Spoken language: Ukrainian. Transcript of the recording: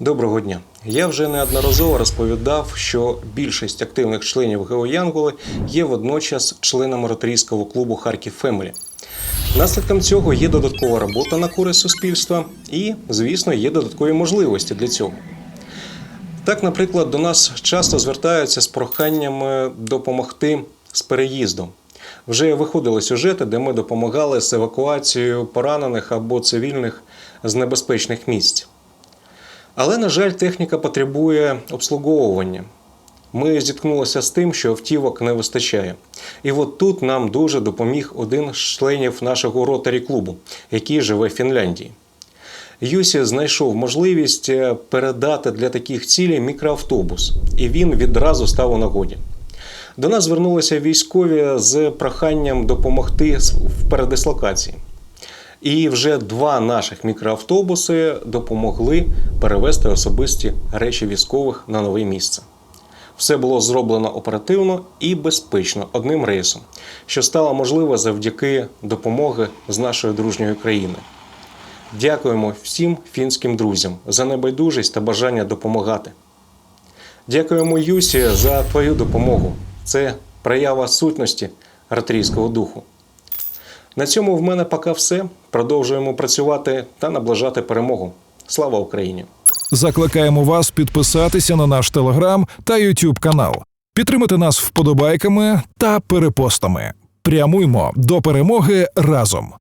Доброго дня. Я вже неодноразово розповідав, що більшість активних членів ГО Янголи є водночас членами ротарійського клубу Харків Фемелі. Наслідком цього є додаткова робота на користь суспільства і, звісно, є додаткові можливості для цього. Так, наприклад, до нас часто звертаються з проханням е, допомогти з переїздом. Вже виходили сюжети, де ми допомагали з евакуацією поранених або цивільних з небезпечних місць. Але, на жаль, техніка потребує обслуговування. Ми зіткнулися з тим, що автівок не вистачає. І от тут нам дуже допоміг один з членів нашого ротарі клубу, який живе в Фінляндії. Юсі знайшов можливість е, передати для таких цілей мікроавтобус, і він відразу став у нагоді. До нас звернулися військові з проханням допомогти в передислокації. І вже два наших мікроавтобуси допомогли перевезти особисті речі військових на нове місце. Все було зроблено оперативно і безпечно одним рейсом, що стало можливо завдяки допомоги з нашої дружньої країни. Дякуємо всім фінським друзям за небайдужість та бажання допомагати. Дякуємо Юсі за твою допомогу. Це проява сутності ратрійського духу. На цьому в мене поки все. Продовжуємо працювати та наближати перемогу. Слава Україні! Закликаємо вас підписатися на наш телеграм та Ютуб канал, підтримати нас вподобайками та перепостами. Прямуймо до перемоги разом.